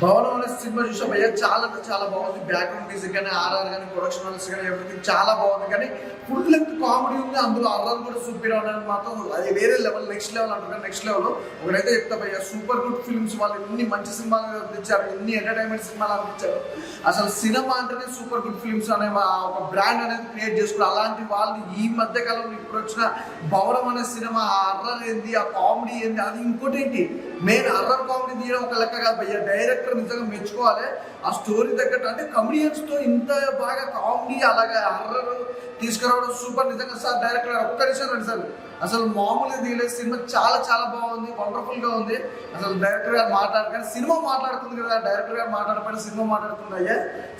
భవనం అనే సినిమా చూసాం అయ్యా చాలా అంటే చాలా బాగుంది. బ్యాక్గ్రౌండ్ మ్యూజిక్ కానీ ఆర్ఆర్ కానీ ప్రొడక్షన్ వాల్స్ కానీ ఎవ్రీథింగ్ చాలా బాగుంది. కానీ ఫుల్ లెంత్ కామెడీ ఉంది. అందులో అర్రర్ కూడా సూపర్ అవ్వడానికి మాత్రం అది వేరే లెవెల్ నెక్స్ట్ లెవెల్ అంటున్నారు. నెక్స్ట్ లెవెల్ ఒకటైతే చెప్తా అయ్యా సూపర్ గుడ్ ఫిల్మ్స్ వాళ్ళు ఎన్ని మంచి సినిమాలు అందించారు ఎన్ని ఎంటర్టైన్మెంట్ సినిమాలు అందించారు అసలు సినిమా అంటేనే సూపర్ గుడ్ ఫిల్మ్స్ అనే ఒక బ్రాండ్ అనేది క్రియేట్ చేసుకున్నారు అలాంటి వాళ్ళు ఈ మధ్య కాలంలో ఇప్పుడు వచ్చిన భవనం అనే సినిమా ఆ అర్రర్ ఏంది ఆ కామెడీ ఏంది అది ఇంకోటి ఏంటి? మెయిన్ అర్రర్ కామెడీ తీయడం ఒక లెక్క కాదు భయ్య. డైరెక్టర్ నిజంగా మెచ్చుకోవాలి. ఆ స్టోరీ తగ్గట్టు అంటే కమెడియన్స్తో తో ఇంత బాగా కామెడీ అలాగే అర్రర్ తీసుకురావడం సూపర్ నిజంగా సార్ డైరెక్టర్ గారు ఒక్క రండి సార్. అసలు మామూలుగా తీయలేదు సినిమా చాలా చాలా బాగుంది వండర్ఫుల్గా ఉంది. అసలు డైరెక్టర్ గారు మాట్లాడారు కానీ సినిమా మాట్లాడుతుంది కదా డైరెక్టర్ గారు మాట్లాడకపోయినా సినిమా మాట్లాడుతుంది. అయ్యా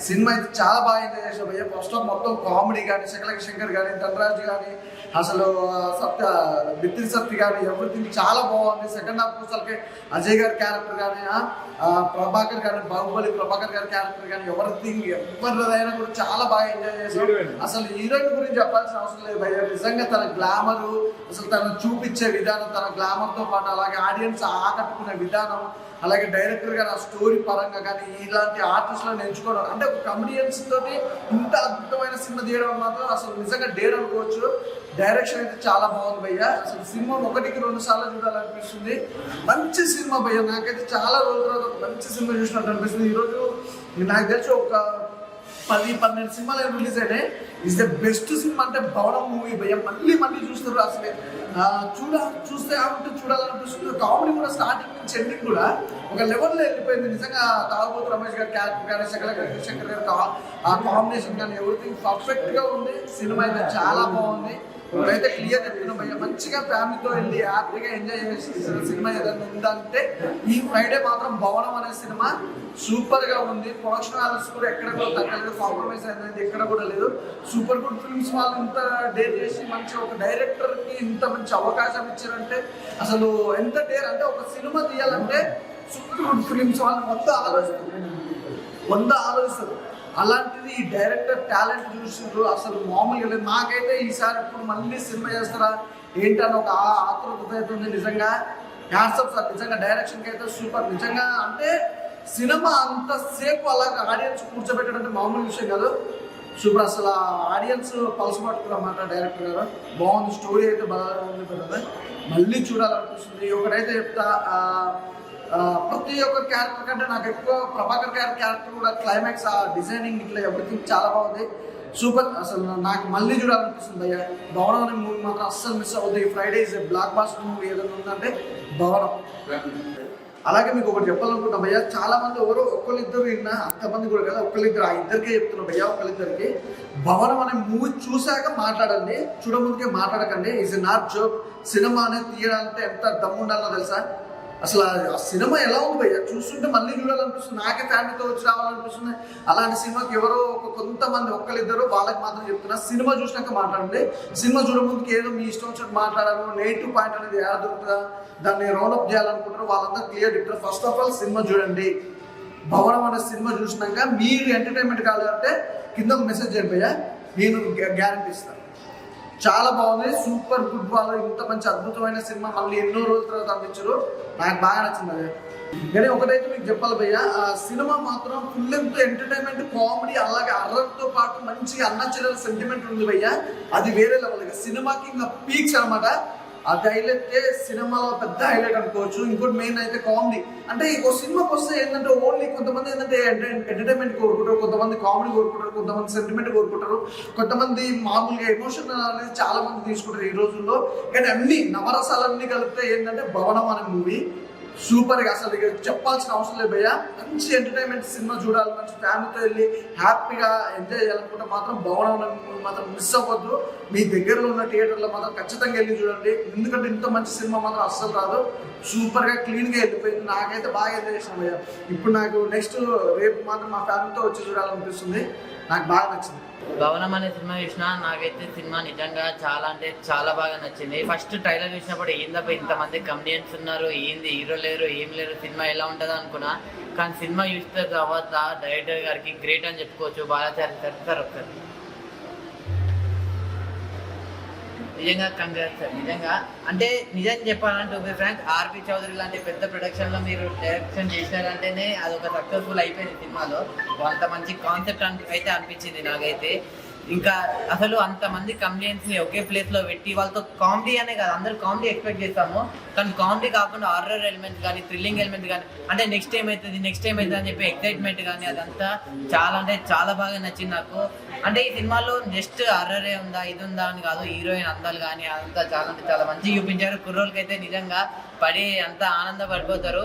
సినిమా అయితే చాలా బాగా ఎంజాయ్ చేసాం అయ్యా ఫస్ట్ ఆఫ్ మొత్తం కామెడీ కానీ శకలకి శంకర్ కానీ ధనరాజ్ కానీ అసలు సత్య బిత్తిరి సత్య కానీ ఎవ్రీథింగ్ చాలా బాగుంది. సెకండ్ హాఫ్ అసలుకి అజయ్ గారి క్యారెక్టర్ కానీ ప్రభాకర్ గారి బాహుబలి ప్రభాకర్ గారి క్యారెక్టర్ కానీ ఎవరిథింగ్ ఎవరిదైనా కూడా చాలా బాగా ఎంజాయ్ చేసాం. అసలు హీరోయిన్ గురించి చెప్పాల్సిన అవసరం లేదు. భయ్య నిజంగా తన గ్లామర్ అసలు తను చూపించే విధానం తన గ్లామర్తో పాటు అలాగే ఆడియన్స్ ఆకట్టుకునే విధానం అలాగే డైరెక్టర్ గారు ఆ స్టోరీ పరంగా కానీ ఇలాంటి ఆర్టిస్టులను ఎంచుకోవడం అంటే ఒక కమెడియన్స్ తోటి ఇంత అద్భుతమైన సినిమా తీయడం మాత్రం అసలు నిజంగా డేర్ అనుకోవచ్చు. డైరెక్షన్ అయితే చాలా బాగుంది భయ్య. అసలు సినిమా ఒకటికి రెండు సార్లు చూడాలనిపిస్తుంది. మంచి సినిమా భయ్య. నాకైతే చాలా రోజుల తర్వాత మంచి సినిమా చూసినట్టు అనిపిస్తుంది. ఈరోజు నాకు తెలిసి ఒక పది పన్నెండు సినిమాలు రిలీజ్ అయినాయి. ఇస్ ద బెస్ట్ సినిమా అంటే భవనం మూవీ భయ్య. మళ్ళీ మళ్ళీ చూస్తారు అసలే చూడ చూస్తే ఉంటే చూడాలనిపిస్తుంది. కామెడీ కూడా స్టార్టింగ్ నుంచి ఎండింగ్ కూడా ఒక లెవెల్లో వెళ్ళిపోయింది. నిజంగా తాగబోతు రమేష్ గారి క్యారెక్టర్ కానీ శంకర్ గారి శంకర్ గారి కా- ఆ కాంబినేషన్ కానీ ఎవ్రీథింగ్ పర్ఫెక్ట్గా ఉంది. సినిమా అయితే చాలా బాగుంది. ఇప్పుడైతే క్లియర్ చెప్తున్నాం భయ్య. మంచిగా ఫ్యామిలీతో వెళ్ళి హ్యాపీగా ఎంజాయ్ చేసి సినిమా ఏదైనా ఉందంటే ఈ ఫ్రైడే మాత్రం భవనం అనే సినిమా సూపర్గా ఉంది. ప్రొడక్షన్ వాల్యూస్ కూడా ఎక్కడ కూడా తగ్గలేదు. కాంప్రమైజ్ అనేది ఎక్కడ కూడా లేదు. సూపర్ గుడ్ ఫిల్మ్స్ వాళ్ళు ఇంత డేర్ చేసి మంచి ఒక డైరెక్టర్కి ఇంత మంచి అవకాశం ఇచ్చారంటే అసలు ఎంత డేర్ అంటే ఒక సినిమా తీయాలంటే సూపర్ గుడ్ ఫిల్మ్స్ వాళ్ళు మొత్తం ఆలోచిస్తారు. వంద ఆలోచిస్తారు. అలాంటిది ఈ డైరెక్టర్ టాలెంట్ చూసినారు అసలు మామూలుగా లేదు. నాకైతే ఈసారి ఇప్పుడు మళ్ళీ సినిమా చేస్తారా ఏంటని ఒక ఆతృత అయితే ఉంది నిజంగా. హ్యాట్సప్ సార్ నిజంగా డైరెక్షన్కి అయితే సూపర్ నిజంగా అంటే సినిమా అంతసేపు అలాగ ఆడియన్స్ కూర్చోబెట్టడం అంటే మామూలు విషయం కాదు. సూపర్. అసలు ఆడియన్స్ పల్స్ పట్టుకురమాట డైరెక్టర్ గారు. బాగుంది. స్టోరీ అయితే బాగా ఉంది కదా. మళ్ళీ చూడాలనిపిస్తుంది. ఒకటైతే చెప్తా ప్రతి ఒక్క క్యారెక్టర్ కంటే నాకు ఎక్కువ ప్రభాకర్ గారి క్యారెక్టర్ కూడా క్లైమాక్స్ ఆ డిజైనింగ్ ఇట్లా ఎవ్రీథింగ్ చాలా బాగుంది. సూపర్ అసలు నాకు మళ్ళీ చూడాలనిపిస్తుంది అయ్యా. భవనం అనే మూవీ మాత్రం అస్సలు మిస్ అవుతుంది ఈ Friday is blockbuster movie ఏదైనా ఉందంటే భవనం. అలాగే మీకు ఒకటి చెప్పాలనుకుంటున్నా భయ్యా చాలా మంది ఎవరు ఒకళ్ళిద్దరు విన్నా అంతమంది కూడా కదా ఒకళ్ళిద్దరు ఆ ఇద్దరికే చెప్తున్నా భయ్యా ఒకళ్ళిద్దరికి భవనం అనే మూవీ చూశాక మాట్లాడండి చూడముందుకే మాట్లాడకండి. ఇస్ నాట్ జోక్ సినిమా అనేది తీయడానికి ఎంత దమ్ము ఉండాలో తెలుసా? అసలు ఆ- సినిమా ఎలా ఉంది భయ్య? చూస్తుంటే మళ్ళీ చూడాలనిపిస్తుంది. నాకే ఫ్యామిలీతో వచ్చి రావాలనిపిస్తుంది. అలాంటి సినిమాకి ఎవరో ఒక కొంతమంది ఒక్కరిద్దరు వాళ్ళకి మాత్రం చెప్తున్నా సినిమా చూసినాక మాట్లాడండి. సినిమా చూడముందుకు ఏదో మీ ఇష్టం వచ్చినట్టు మాట్లాడాలి. నెగిటివ్ పాయింట్ అనేది ఎలా దొరుకుతుందా? దాన్ని రౌండప్ చేయాలనుకుంటారు వాళ్ళంతా క్లియర్ చెప్తారు. ఫస్ట్ ఆఫ్ ఆల్ సినిమా చూడండి. భవనం అనే సినిమా చూసినాక మీరు ఎంటర్టైన్మెంట్ కావాలంటే కింద ఒక మెసేజ్ చేయండి భయ్య. నేను గ్యారంటీ ఇస్తాను. చాలా బాగుంది. సూపర్ గుడ్ బాల్ ఇంత మంచి అద్భుతమైన సినిమా మళ్ళీ ఎన్నో రోజుల తర్వాత అందించారు. నాకు బాగా నచ్చింది అది. కానీ ఒకటైతే మీకు చెప్పాలి భయ్య ఆ సినిమా మాత్రం ఫుల్ ఎంత ఎంటర్టైన్మెంట్ కామెడీ అలాగే అర్రర్తో పాటు మంచిగా అన్న చెల్లెల సెంటిమెంట్ ఉంది భయ్య. అది వేరే లెవెల్ సినిమాకి ఇంకా పీక్స్ అనమాట అది హైలైట్ సినిమాలో పెద్ద హైలైట్ అనుకోవచ్చు ఇంకోటి మెయిన్ అయితే కామెడీ అంటే ఇంకో సినిమాకి వస్తే ఏంటంటే ఓన్లీ కొంతమంది ఏంటంటే ఎంటర్టైన్మెంట్ కోరుకుంటారు కొంతమంది కామెడీ కోరుకుంటారు కొంతమంది సెంటిమెంట్ కోరుకుంటారు కొంతమంది మామూలుగా ఎమోషన్ అనేది చాలా మంది తీసుకుంటారు ఈ రోజుల్లో. కానీ అన్ని నవరసాలన్నీ కలిపితే ఏంటంటే భవనం అనే మూవీ సూపర్గా అసలు ఇక చెప్పాల్సిన అవసరం లేదు భయ్య. మంచి ఎంటర్టైన్మెంట్ సినిమా చూడాలి మంచి ఫ్యామిలీతో వెళ్ళి హ్యాపీగా ఎంజాయ్ చేయాలనుకుంటే మాత్రం భవనం మాత్రం మిస్ అవ్వద్దు. మీ దగ్గరలో ఉన్న థియేటర్లో మాత్రం ఖచ్చితంగా వెళ్ళి చూడండి. ఎందుకంటే ఇంత మంచి సినిమా మాత్రం అస్సలు రాదు. సూపర్గా క్లీన్గా వెళ్ళిపోయింది. నాకైతే బాగా ఎంజాయ్ చేసిన భయ్య. ఇప్పుడు నాకు నెక్స్ట్ రేపు మాత్రం మా ఫ్యామిలీతో వచ్చి చూడాలనిపిస్తుంది. నాకు బాగా నచ్చింది. భవనం అనే సినిమా చూసిన నాకైతే సినిమా నిజంగా చాలా అంటే చాలా బాగా నచ్చింది. ఫస్ట్ ట్రైలర్ చూసినప్పుడు ఏందప్ప ఇంతమంది కమెడియన్స్ ఉన్నారు ఏంది హీరో లేరు ఏం లేరు సినిమా ఎలా ఉంటుంది అనుకున్నా. కానీ సినిమా చూసిన తర్వాత డైరెక్టర్ గారికి గ్రేట్ అని చెప్పుకోవచ్చు బాలాచారి సార్ సార్ ఒకసారి. నిజంగా కంగ్రాట్స్ సార్ నిజంగా. అంటే నిజం చెప్పాలంటే ఓకే ఫ్రాంక్ ఆర్పి చౌదరి లాంటి పెద్ద ప్రొడక్షన్లో మీరు డైరెక్షన్ చేశారంటేనే అది ఒక సక్సెస్ఫుల్ అయిపోయింది సినిమాలో. అంత మంచి కాన్సెప్ట్ అయితే అనిపించింది నాకైతే. ఇంకా అసలు అంతమంది కంప్లైంట్స్ని ఒకే ప్లేస్లో పెట్టి వాళ్ళతో కామెడీ అనే కాదు అందరూ కామెడీ ఎక్స్పెక్ట్ చేస్తాము. కానీ కామెడీ కాకుండా హారర్ ఎలిమెంట్ కానీ థ్రిల్లింగ్ ఎలిమెంట్ కానీ అంటే నెక్స్ట్ టైం అవుతుంది నెక్స్ట్ టైం అవుతుంది అని చెప్పి ఎక్సైట్మెంట్ కానీ అదంతా చాలా అంటే చాలా బాగా నచ్చింది నాకు. అంటే ఈ సినిమాలో జస్ట్ హర్రరే ఉందా ఇది ఉందా అని కాదు హీరోయిన్ అందాలు కానీ అదంతా చాలా అంటే చాలా మంచిగా చూపించారు. కుర్రోళ్ళకి అయితే నిజంగా పడి అంతా ఆనందపడిపోతారు.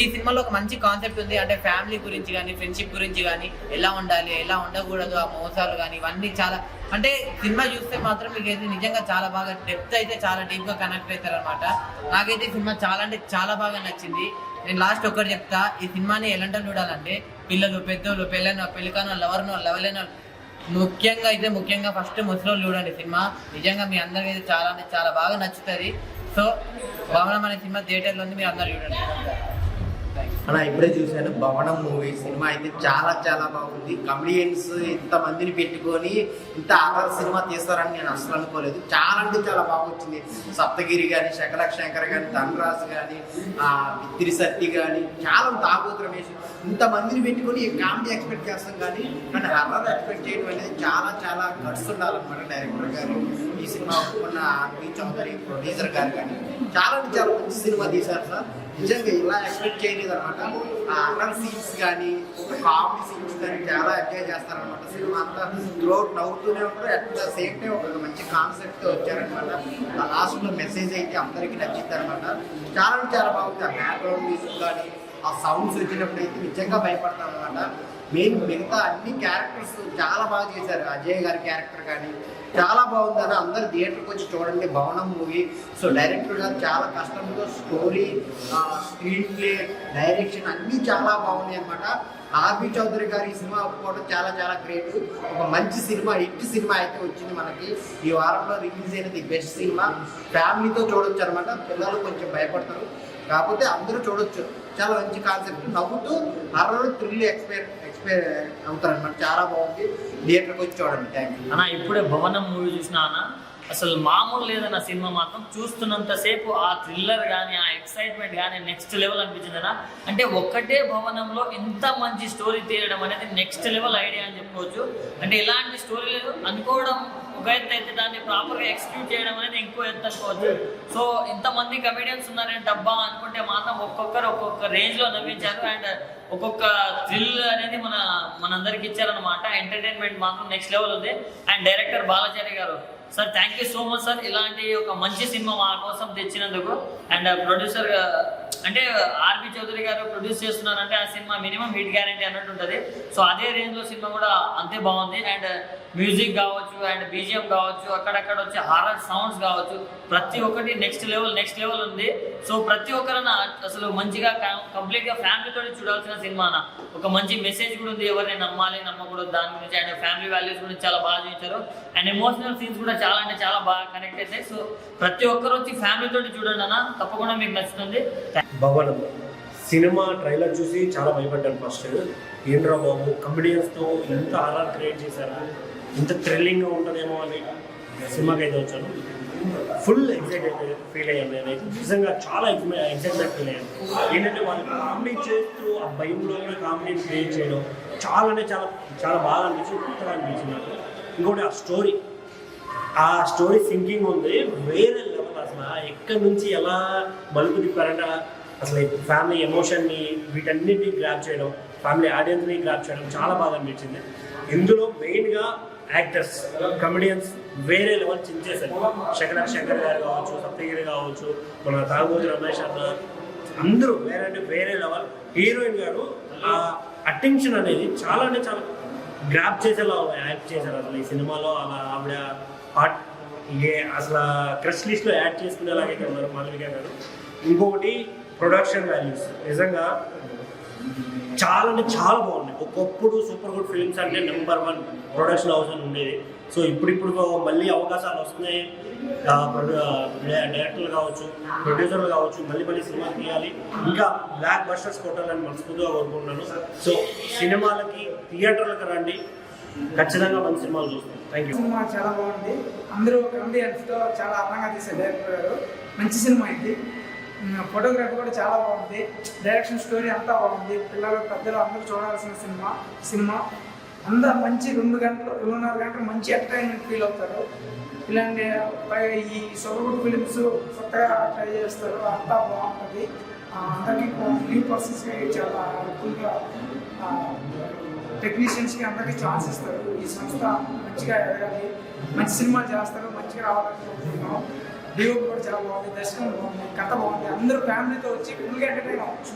ఈ సినిమాలో ఒక మంచి కాన్సెప్ట్ ఉంది. అంటే ఫ్యామిలీ గురించి కానీ ఫ్రెండ్షిప్ గురించి కానీ ఎలా ఉండాలి ఎలా ఉండకూడదు ఆ మోసాలు కానీ ఇవన్నీ చాలా అంటే సినిమా చూస్తే మాత్రం మీకు అయితే నిజంగా చాలా బాగా డెప్త్ అయితే చాలా డీప్గా కనెక్ట్ అవుతారు అనమాట నాకైతే ఈ సినిమా చాలా అంటే చాలా బాగా నచ్చింది. నేను లాస్ట్ ఒక్కటి చెప్తా ఈ సినిమాని ఎలాంటి చూడాలంటే పిల్లలు పెద్దోళ్ళు పెళ్ళైన పెళ్ళికానో లవర్నో లవలేనో ముఖ్యంగా అయితే ముఖ్యంగా ఫస్ట్ ముసలోళ్ళు చూడండి సినిమా. నిజంగా మీ అందరికీ అయితే చాలా అంటే చాలా బాగా నచ్చుతుంది. సో భవనం మన సినిమా థియేటర్లో ఉంది మీరు అందరు చూడండి. అలా ఇప్పుడే చూశాను. భవనం మూవీ సినిమా అయితే చాలా చాలా బాగుంది. కమెడియన్స్ ఇంత మందిని పెట్టుకొని ఇంత ఆధార సినిమా తీస్తారని నేను అసలు అనుకోలేదు. చాలా అంటే చాలా బాగా వచ్చింది సప్తగిరి కానీ శకల శంకర్ కానీ ధనరాజు కానీ బిత్తిరి సత్తి కానీ చాలా తాగోతు రమేష్. ఇంత మందిని పెట్టుకొని కామెడీ ఎక్స్పెక్ట్ చేస్తాం కానీ కానీ హర్రర్ ఎక్స్పెక్ట్ చేయడం అనేది చాలా చాలా ఖర్చు ఉండాలన్నమాట డైరెక్టర్ గారు. ఈ సినిమా ఉన్న ఆర్పి చౌదరి ప్రొడ్యూసర్ గారు కానీ చాలా అంటే చాలా మంచి సినిమా తీశారు సార్. నిజంగా ఇలా ఎక్స్పెక్ట్ చేయలేదు అనమాట. ఆ అన్నం సీన్స్ కానీ కామెడీ సీన్స్ కానీ చాలా ఎంజాయ్ చేస్తారనమాట. సినిమా అంతా త్రోట్ నవ్వుతూనే ఉంటారు. అట్ ద సేమ్ టైం ఒక మంచి కాన్సెప్ట్తో వచ్చారనమాట. ఆ లాస్ట్ మెసేజ్ అయితే అందరికీ నచ్చింది అనమాట. చాలా చాలా బాగుంది. ఆ బ్యాక్గ్రౌండ్ మ్యూజిక్ కానీ ఆ సౌండ్స్ వచ్చినప్పుడు అయితే నిజంగా భయపడతాం అనమాట మెయిన్ మిగతా అన్ని క్యారెక్టర్స్ చాలా బాగా చేశారు. అజయ్ గారి క్యారెక్టర్ కానీ చాలా బాగుంది అని అందరు థియేటర్కి వచ్చి చూడండి భవనం మూవీ. సో డైరెక్టర్ గారు చాలా కష్టంతో స్టోరీ స్క్రీన్ ప్లే డైరెక్షన్ అన్నీ చాలా బాగున్నాయి అనమాట ఆర్బి చౌదరి గారి సినిమా ఒప్పుకోవడం చాలా చాలా గ్రేట్ ఒక మంచి సినిమా హిట్ సినిమా అయితే వచ్చింది మనకి. ఈ వారంలో రిలీజ్ అయినది బెస్ట్ సినిమా. ఫ్యామిలీతో చూడొచ్చు అనమాట పిల్లలు కొంచెం భయపడతారు. కాకపోతే అందరూ చూడొచ్చు. చాలా మంచి కాన్సెప్ట్ నవ్వుతూ హర్రర్ థ్రిల్ ఎక్స్పైర్ ఎక్స్పైర్ అవుతారు చాలా బాగుంది. థియేటర్కి వచ్చి చూడండి. థ్యాంక్ యూ అన్న ఇప్పుడే భవనం మూవీ చూసినా అన్న అసలు మామూలు లేదన్న సినిమా మాత్రం చూస్తున్నంతసేపు ఆ థ్రిల్లర్ కానీ ఆ ఎక్సైట్మెంట్ కానీ నెక్స్ట్ లెవెల్ అనిపించింది అంటే ఒక్కటే భవనంలో ఎంత మంచి స్టోరీ తీయడం అనేది నెక్స్ట్ లెవెల్ ఐడియా అని చెప్పుకోవచ్చు. అంటే ఇలాంటి స్టోరీలు అనుకోవడం ఒక ఎత్తు అయితే దాన్ని ప్రాపర్గా ఎక్స్క్యూట్ చేయడం అనేది ఇంకో ఎత్తు అనుకోవచ్చు. సో ఇంతమంది కమెడియన్స్ ఉన్నారంటే డబ్బా అనుకుంటే మాత్రం ఒక్కొక్కరు ఒక్కొక్క రేంజ్లో నవ్వించారు. అండ్ ఒక్కొక్క థ్రిల్ అనేది మన మనందరికి ఇచ్చారనమాట ఎంటర్టైన్మెంట్ మాత్రం నెక్స్ట్ లెవెల్ ఉంది. అండ్ డైరెక్టర్ బాలాచారి గారు sir thank you so much sir ఇలాంటి ఒక మంచి సినిమా మా కోసం తెచ్చినందుకు. అండ్ ప్రొడ్యూసర్ uh, అంటే ఆర్బి చౌదరి గారు ప్రొడ్యూస్ చేస్తున్నారంటే ఆ సినిమా మినిమం హిట్ గ్యారంటీ అన్నట్టు ఉంటుంది. సో అదే రేంజ్లో సినిమా కూడా అంతే బాగుంది. అండ్ మ్యూజిక్ కావచ్చు అండ్ బీజిఎం కావచ్చు అక్కడక్కడ వచ్చే హారర్ సౌండ్స్ కావచ్చు ప్రతి ఒక్కటి నెక్స్ట్ లెవెల్ నెక్స్ట్ లెవెల్ ఉంది. సో ప్రతి ఒక్కరిన అసలు మంచిగా కంప్లీట్గా ఫ్యామిలీతో చూడాల్సిన సినిమా ఒక మంచి మెసేజ్ కూడా ఉంది. ఎవరిని నమ్మాలి నమ్మకూడదు దాని గురించి అండ్ ఫ్యామిలీ వాల్యూస్ గురించి చాలా బాగా చూపించారు. అండ్ ఎమోషనల్ సీన్స్ కూడా చాలా అంటే చాలా బాగా కనెక్ట్ అవుతాయి సో ప్రతి ఒక్కరు వచ్చి ఫ్యామిలీ తోటి చూడండి అన్న. తప్పకుండా మీకు నచ్చుతుంది. భవనం. సినిమా ట్రైలర్ చూసి చాలా భయపడ్డాను ఫస్ట్. ఏంట్రా బాబు కమెడియన్స్తో ఎంత హారర్ క్రియేట్ చేశారు? ఇంత థ్రిల్లింగ్గా ఉంటుందేమో అని సినిమాకి అయితే వచ్చాను. ఫుల్ ఎగ్జైట్ అయితే ఫీల్ అయ్యాను నేనైతే నిజంగా చాలా ఎగ్జైట్మెంట్ ఫీల్ అయ్యాను. ఏంటంటే వాళ్ళు కామెడీ చేస్తూ ఆ భయంలో కూడా క్రియేట్ చేయడం చాలా అంటే చాలా చాలా బాగా అనిపించింది కొత్తగా అనిపించింది నాకు. ఇంకోటి ఆ స్టోరీ ఆ స్టోరీ సింకింగ్ ఉంది. వేరే లెవెల్ అసలు ఎక్కడి నుంచి ఎలా మలుపు తిప్పారంటే అసలు ఫ్యామిలీ ఎమోషన్ని వీటన్నిటిని గ్రాప్ చేయడం ఫ్యామిలీ ఆడియన్స్ని గ్రాప్ చేయడం చాలా బాగా అనిపించింది. ఇందులో మెయిన్గా యాక్టర్స్ కమెడియన్స్ వేరే లెవెల్ చించేశారు శంకర శంకర్ గారు కావచ్చు సప్తగిరి కావచ్చు మన తాగుబోతు రమేష్ అన్న అందరూ వేరే అంటే వేరే లెవెల్ హీరోయిన్ గారు ఆ అటెన్షన్ అనేది చాలా అంటే చాలా గ్రాప్ చేసేలా యాక్ట్ చేశారు అసలు ఈ సినిమాలో. అలా ఆవిడ హాట్ ఏ అసలు క్రష్ లిస్ట్లో యాడ్ చేసుకునేలాగే ఉన్నారు మాధవిక గారు. ఇంకొకటి ప్రొడక్షన్ వాల్యూస్ నిజంగా చాలా అంటే చాలా బాగున్నాయి. ఒకప్పుడు సూపర్ గుడ్ ఫిల్మ్స్ అంటే నెంబర్ వన్ ప్రొడక్షన్ హౌస్ అని ఉండేది. సో ఇప్పుడిప్పుడు మళ్ళీ అవకాశాలు వస్తున్నాయి. డైరెక్టర్లు కావచ్చు ప్రొడ్యూసర్లు కావచ్చు మళ్ళీ మళ్ళీ సినిమాలు తీయాలి. ఇంకా బ్లాక్ బస్టర్స్ కొట్టాలని మనస్ఫూర్తిగా కోరుకుంటున్నాను. సో సినిమాలకి థియేటర్లకు రండి. ఖచ్చితంగా మంచి సినిమాలు చూస్తాం. థ్యాంక్ యూ సినిమా చాలా బాగుంది. అందరూ చాలా అందంగా తీశారు డైరెక్టర్ గారు. మంచి సినిమా ఇది. ఫోటోగ్రఫీ కూడా చాలా బాగుంది. డైరెక్షన్ స్టోరీ అంతా బాగుంది. పిల్లలు పెద్దలు అందరూ చూడాల్సిన సినిమా సినిమా. అందరు మంచి రెండు గంటలు రెండున్నర గంటలు మంచి ఎంటర్టైన్మెంట్ ఫీల్ అవుతారు. ఇలాంటి ఈ సొరగుడు ఫిలిమ్స్ కొత్తగా ట్రై చేస్తారు. అంతా బాగుంటుంది. అందరికీ న్యూ పర్సన్స్కి చాలా హెల్ప్ఫుల్గా టెక్నీషియన్స్కి అందరికీ ఛాన్స్ ఇస్తారు. ఈ సంస్థ మంచిగా ఎదగాలి. మంచి సినిమా చేస్తారు. మంచిగా రావాలని కోరుకుంటున్నాం. డిఓపి కూడా చాలా బాగుంది దర్శనం బాగుంది కథ బాగుంది అందరూ ఫ్యామిలీతో వచ్చి ఫుల్గా ఎంటర్టైన్ అవ్వచ్చు